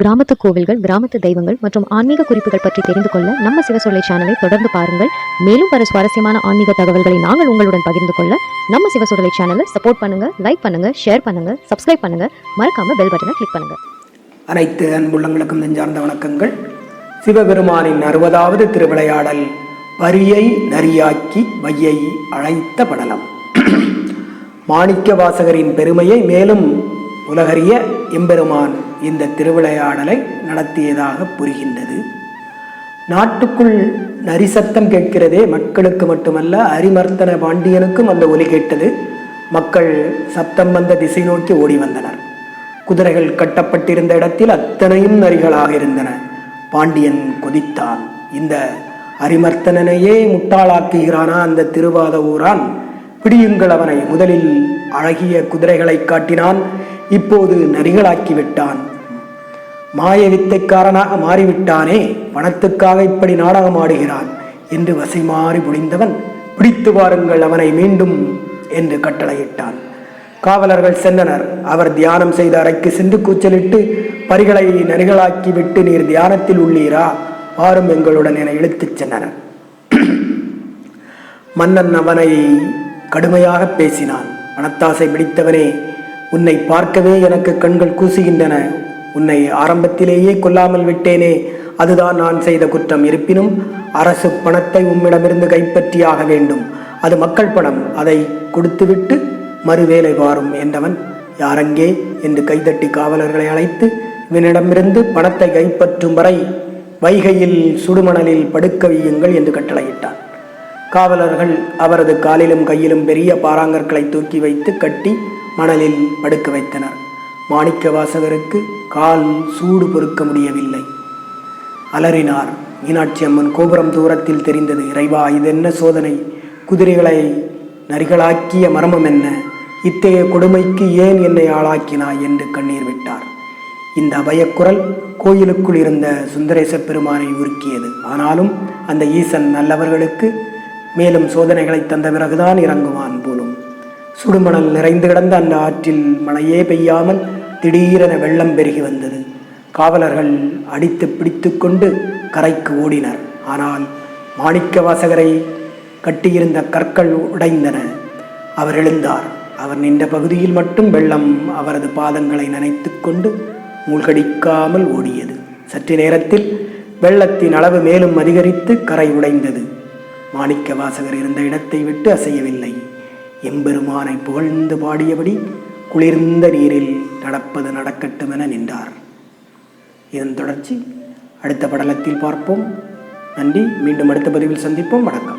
கிராமத்து கோவில்கள் கிராமத்து தெய்வங்கள் மற்றும் ஆன்மீக குறிப்புகள் பற்றி தெரிந்து கொள்ள நம்ம சிவசொல்லை சேனலை தொடர்ந்து பாருங்கள். மேலும் பல சுவாரஸ்யமான ஆன்மீக தகவல்களை நாங்கள் உங்களுடன் பகிர்ந்து கொள்ள நம்ம சிவசொல்லை சேனலை சப்போர்ட் பண்ணுங்க லைக் பண்ணுங்க ஷேர் பண்ணுங்க சப்ஸ்கிரைப் பண்ணுங்க. மறக்காம பெல் பட்டனை கிளிக் பண்ணுங்க. அனைத்து அன்புள்ளங்களுக்கும் நெஞ்சார்ந்த வணக்கங்கள். சிவபெருமானின் அறுபதாவது திருவிளையாடல் பரியை நரியாக்கி வையை அழைத்த படலம். மாணிக்க வாசகரின் பெருமையை மேலும் உலகறிய எம்பெருமான் இந்த திருவிளையாடலை நடத்தியதாக புரிகின்றது. நாட்டுக்குள் நரி சத்தம் கேட்கிறதே மக்களுக்கு மட்டுமல்ல அரிமர்த்தன பாண்டியனுக்கும் அந்த ஒலி கேட்டது. மக்கள் சத்தம் வந்த திசை நோக்கி ஓடி வந்தனர். குதிரைகள் கட்டப்பட்டிருந்த இடத்தில் அத்தனையும் நரிகளாக இருந்தன. பாண்டியன் கொதித்தான். இந்த அரிமர்த்தனனையே முட்டாளாக்குகிறானா அந்த திருவாத ஊரான்? பிடியுங்கள் அவனை. முதலில் அழகிய குதிரைகளை காட்டினான். இப்போது நரிகளாக்கி விட்டான் மாய வித்தைக்காரனாக மாறிவிட்டானே பணத்துக்காக இப்படி நாடகம் ஆடுகிறான் என்று வசை மாறி முடிந்தவன் பிடித்து வாருங்கள் அவனை மீண்டும் என்று கட்டளையிட்டான். காவலர்கள் சென்றனர். அவர் தியானம் செய்த அறைக்கு சென்று கூச்சலிட்டு பரிகளை நரிகளாக்கி விட்டு நீர் தியானத்தில் உள்ளீரா? வாரும் எங்களுடன் என இழுத்துச் சென்றனர். மன்னன் அவனை கடுமையாக பேசினான். பணத்தாசை பிடித்தவனே உன்னை பார்க்கவே எனக்கு கண்கள் கூசுகின்றன. உன்னை ஆரம்பத்திலேயே கொல்லாமல் விட்டேனே. அதுதான் நான் செய்த குற்றம். இருப்பினும் அரசு பணத்தை உம்மிடமிருந்து கைப்பற்றியாக வேண்டும். அது மக்கள் பணம். அதை கொடுத்துவிட்டு மறுவேலை வாரும் என்றவன் யாரங்கே என்று கைதட்டி காவலர்களை அழைத்து இவனிடமிருந்து பணத்தை கைப்பற்றும் வரை வைகையில் சுடுமணலில் படுக்க வையுங்கள் என்று கட்டளையிட்டான். காவலர்கள் அவரது காலிலும் கையிலும் பெரிய பாறாங்கற்களை தூக்கி வைத்து கட்டி மணலில் படுக்க வைத்தனர். மாணிக்க வாசகருக்கு கால் சூடு பொறுக்க முடியவில்லை. அலறினார். மீனாட்சி அம்மன் கோபுரம் தூரத்தில் தெரிந்தது. இறைவா இது என்ன சோதனை? குதிரைகளை நரிகளாக்கிய மர்மம் என்ன? இத்தகைய கொடுமைக்கு ஏன் என்னை ஆளாக்கினாய்? என்று கண்ணீர் விட்டார். இந்த அபயக்குரல் கோயிலுக்குள் இருந்த சுந்தரேச பெருமானை உருக்கியது. ஆனாலும் அந்த ஈசன் நல்லவர்களுக்கு மேலும் சோதனைகளை தந்த பிறகுதான் இறங்குவான் போலும் சுடுமணல் நிறைந்து கிடந்த அந்த ஆற்றில் மழையே பெய்யாமல் திடீரென வெள்ளம் பெருகி வந்தது. காவலர்கள் அடித்து பிடித்து கொண்டு கரைக்கு ஓடினர். ஆனால் மாணிக்க வாசகரை கட்டியிருந்த கற்கள் உடைந்தன. அவர் எழுந்தார். அவர் நின்ற பகுதியில் மட்டும் வெள்ளம் அவரது பாதங்களை நனைத்து கொண்டு மூழ்கடிக்காமல் ஓடியது. சற்று நேரத்தில் வெள்ளத்தின் அளவு மேலும் அதிகரித்து கரை உடைந்தது. மாணிக்க வாசகர் இருந்த இடத்தை விட்டு அசையவில்லை. எம்பெருமானை புகழ்ந்து பாடியபடி குளிர்ந்த நீரில் நடப்பது நடக்கட்டும் என நின்றார். இதன் தொடர்ச்சி அடுத்த படலத்தில் பார்ப்போம். நன்றி. மீண்டும் அடுத்த பதிவில் சந்திப்போம். வணக்கம்.